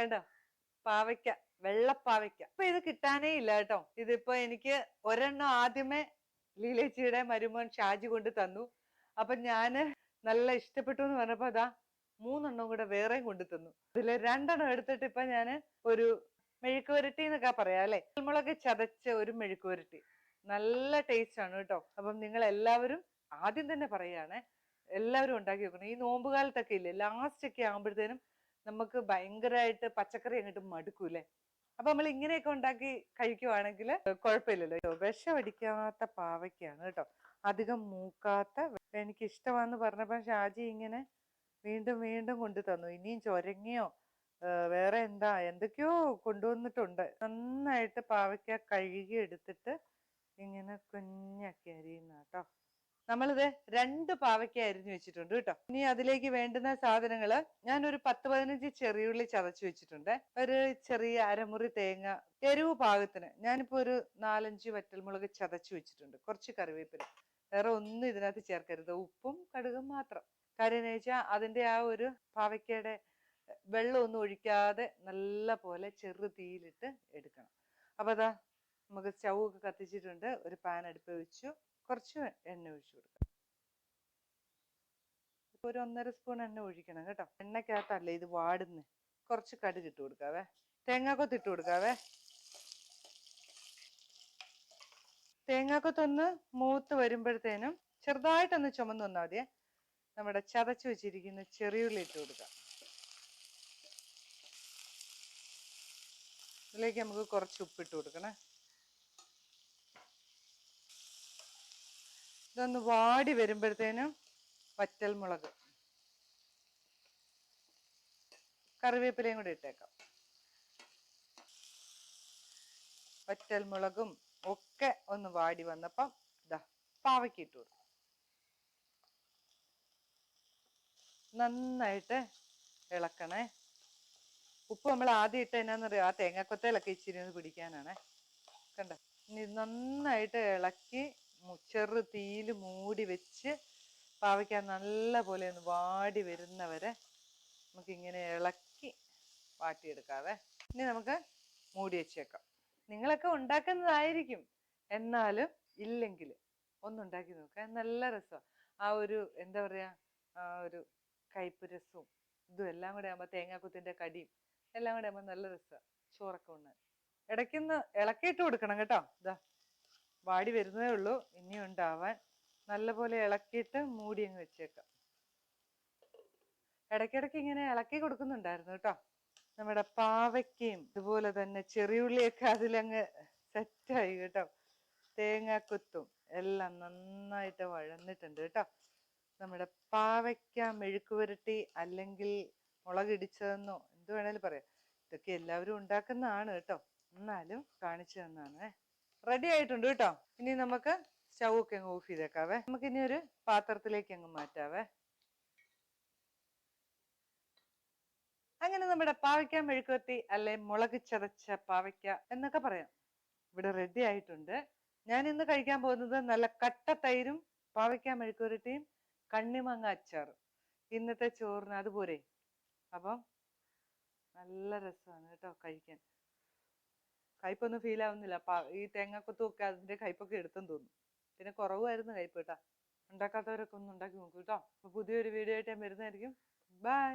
കണ്ടോ? പാവയ്ക്ക വെള്ളപ്പാവയ്ക്ക. ഇപ്പൊ ഇത് കിട്ടാനേ ഇല്ല കേട്ടോ. ഇതിപ്പോ എനിക്ക് ഒരെണ്ണം ആദ്യമേ ലീലേച്ചിയുടെ മരുമോൻ ഷാജി കൊണ്ട് തന്നു. അപ്പൊ ഞാൻ നല്ല ഇഷ്ടപ്പെട്ടു എന്ന് പറഞ്ഞപ്പോ അതാ മൂന്നെണ്ണം കൂടെ വേറെയും കൊണ്ടു തന്നു. ഇതിൽ രണ്ടെണ്ണം എടുത്തിട്ട് ഇപ്പൊ ഞാൻ ഒരു മെഴുക്ക് പുരട്ടി എന്നൊക്കെ പറയാം അല്ലെ? കുരുമുളക് ചതച്ച ഒരു മെഴുക്ക് പുരട്ടി നല്ല ടേസ്റ്റ് ആണ് കേട്ടോ. അപ്പം നിങ്ങൾ എല്ലാവരും ആദ്യം തന്നെ പറയാണ് എല്ലാവരും ഉണ്ടാക്കി വെക്കണം. ഈ നോമ്പുകാലത്തൊക്കെ ഇല്ലേ ലാസ്റ്റ് ഒക്കെ ആകുമ്പോഴത്തേനും നമുക്ക് ഭയങ്കരമായിട്ട് പച്ചക്കറി അങ്ങോട്ട് മടുക്കൂലേ അപ്പൊ നമ്മൾ ഇങ്ങനെയൊക്കെ ഉണ്ടാക്കി കഴിക്കുവാണെങ്കിൽ കുഴപ്പമില്ലല്ലോ. വിഷമടിക്കാത്ത പാവയ്ക്കാണ് കേട്ടോ. അധികം മൂക്കാത്ത എനിക്ക് ഇഷ്ടമാണെന്ന് പറഞ്ഞപ്പോൾ ഷാജി ഇങ്ങനെ വീണ്ടും വീണ്ടും കൊണ്ടു തന്നു. ഇനിയും ചൊരങ്ങിയോ വേറെ എന്താ എന്തൊക്കെയോ കൊണ്ടുവന്നിട്ടുണ്ട്. നന്നായിട്ട് പാവയ്ക്ക കഴുകി എടുത്തിട്ട് ഇങ്ങനെ കുഞ്ഞാക്കി അരിയുന്ന കേട്ടോ നമ്മളിത് രണ്ട് പാവയ്ക്ക അരിഞ്ഞു വെച്ചിട്ടുണ്ട് കേട്ടോ. ഇനി അതിലേക്ക് വേണ്ടുന്ന സാധനങ്ങൾ ഒരു പത്ത് പതിനഞ്ച് ചെറിയുള്ളി ചതച്ചു വെച്ചിട്ടുണ്ട്. ഒരു ചെറിയ അരമുറി തേങ്ങ എരിവ് പാകത്തിന് ഞാനിപ്പോ ഒരു നാലഞ്ച് വറ്റൽമുളക് ചതച്ചു വെച്ചിട്ടുണ്ട്. കുറച്ച് കറിവേപ്പില. വേറെ ഒന്നും ഇതിനകത്ത് ചേർക്കരുത്. ഉപ്പും കടുകും മാത്രം. കാര്യം വെച്ചാൽ അതിന്റെ ആ ഒരു പാവയ്ക്കയുടെ വെള്ളം ഒന്നും ഒഴിക്കാതെ നല്ല പോലെ ചെറു തീയിലിട്ട് എടുക്കണം. അപ്പൊ അതാ നമുക്ക് സ്റ്റൗ ഒക്കെ കത്തിച്ചിട്ടുണ്ട്. ഒരു പാൻ അടുപ്പ് വെച്ചു. കുറച്ച് എണ്ണ ഒഴിച്ചു കൊടുക്കുക ഇപ്പൊ ഒരു ഒന്നര സ്പൂൺ എണ്ണ ഒഴിക്കണം കേട്ടോ. എണ്ണക്കകത്തല്ലേ ഇത് വാടുന്നേ? കുറച്ച് കടുക് ഇട്ട് കൊടുക്കാവേ. തേങ്ങാക്കൊത്ത് ഇട്ട് കൊടുക്കാവേ. തേങ്ങാക്കൊത്തൊന്ന് മൂത്ത് വരുമ്പോഴത്തേനും ചെറുതായിട്ടൊന്ന് ചുമന്ന് വന്നാൽ മതിയേ. നമ്മുടെ ചതച്ച് വെച്ചിരിക്കുന്ന ചെറിയുള്ളി ഇട്ട് കൊടുക്കാം. ഇതിലേക്ക് നമുക്ക് കുറച്ച് ഉപ്പിട്ട് കൊടുക്കണേ. ഇതൊന്ന് വാടി വരുമ്പോഴത്തേനും വറ്റൽ മുളക് കറിവേപ്പിലയും കൂടി ഇട്ടേക്കാം. വറ്റൽ മുളകും ഒക്കെ ഒന്ന് വാടി വന്നപ്പം ഇതാ പാവയ്ക്ക് നന്നായിട്ട് ഇളക്കണേ. ഉപ്പ് നമ്മൾ ആദ്യം ഇട്ട എന്നാന്നറിയോ ആ തേങ്ങാക്കൊത്തയിലൊക്കെ ഇച്ചിരി ഒന്ന് പിടിക്കാനാണേ. കണ്ട? ഇനി നന്നായിട്ട് ഇളക്കി ചെറു തീയിൽ മൂടി വെച്ച് പാവയ്ക്ക നല്ല പോലെ ഒന്ന് വാടി വരുന്നവരെ നമുക്കിങ്ങനെ ഇളക്കി വാട്ടിയെടുക്കാവേ. ഇനി നമുക്ക് മൂടി വെച്ചേക്കാം. നിങ്ങളൊക്കെ ഉണ്ടാക്കുന്നതായിരിക്കും. എന്നാലും ഇല്ലെങ്കിൽ ഒന്നുണ്ടാക്കി നോക്കാം നല്ല രസമാണ്. ആ ഒരു എന്താ പറയാ ആ ഒരു കയ്പ്പ് രസവും ഇതും എല്ലാം കൂടെ ആകുമ്പോൾ തേങ്ങാക്കുത്തിന്റെ കടിയും എല്ലാം കൂടെ ആകുമ്പോൾ നല്ല രസമാണ്. ചോറൊക്കെ ഉണ്ണാൻ. ഇടയ്ക്കൊന്ന് ഇളക്കിയിട്ട് കൊടുക്കണം കേട്ടോ. ഇതാ വാടി വരുന്നതേ ഉള്ളൂ. ഇനിയും ഉണ്ടാവാൻ നല്ലപോലെ ഇളക്കിയിട്ട് മൂടി അങ്ങ് വെച്ചേക്കാം. ഇടയ്ക്കിടയ്ക്ക് ഇങ്ങനെ ഇളക്കി കൊടുക്കുന്നുണ്ടായിരുന്നു കേട്ടോ. നമ്മുടെ പാവയ്ക്കയും ഇതുപോലെ തന്നെ ചെറിയുള്ളിയൊക്കെ അതിലങ്ങ് സെറ്റായി കേട്ടോ. തേങ്ങാക്കുത്തും എല്ലാം നന്നായിട്ട് വഴന്നിട്ടുണ്ട് കേട്ടോ. നമ്മുടെ പാവയ്ക്ക മെഴുക്ക് പുരട്ടി അല്ലെങ്കിൽ മുളകിടിച്ചതെന്നോ എന്ത് വേണേലും പറയാം. ഇതൊക്കെ എല്ലാവരും ഉണ്ടാക്കുന്നതാണ് കേട്ടോ. എന്നാലും കാണിച്ചു തന്നാണ് റെഡി ആയിട്ടുണ്ട് കേട്ടോ. ഇനി നമുക്ക് സ്റ്റൗ ഒക്കെ അങ്ങ് ഓഫ് ചെയ്തേക്കാവേ. നമുക്ക് ഇനി ഒരു പാത്രത്തിലേക്ക് അങ്ങ് മാറ്റാവേ. അങ്ങനെ നമ്മുടെ പാവയ്ക്ക മെഴുക്കുവത്തി അല്ലെ മുളക് ചതച്ച പാവയ്ക്ക എന്നൊക്കെ പറയാം. ഇവിടെ റെഡി ആയിട്ടുണ്ട്. ഞാൻ ഇന്ന് കഴിക്കാൻ പോകുന്നത് നല്ല കട്ട തൈരും പാവയ്ക്ക മെഴുക്കുരട്ടിയും കണ്ണിമങ്ങ അച്ചാറും. ഇന്നത്തെ ചോറിന് അതുപോലെ അപ്പം നല്ല രസമാണ് കേട്ടോ കഴിക്കാൻ. കയ്പൊന്നും ഫീൽ ആവുന്നില്ല. ഈ തേങ്ങാക്കൊത്തും ഒക്കെ അതിന്റെ കയ്പൊക്കെ എടുത്തെന്ന് തോന്നുന്നു. പിന്നെ കുറവായിരുന്നു കയ്പ് കേട്ടാ. ഉണ്ടാക്കാത്തവരൊക്കെ ഒന്ന് ഉണ്ടാക്കി നോക്കൂ കേട്ടോ. അപ്പൊ പുതിയൊരു വീഡിയോ ആയിട്ട് ഞാൻ വരുന്നതായിരിക്കും. ബൈ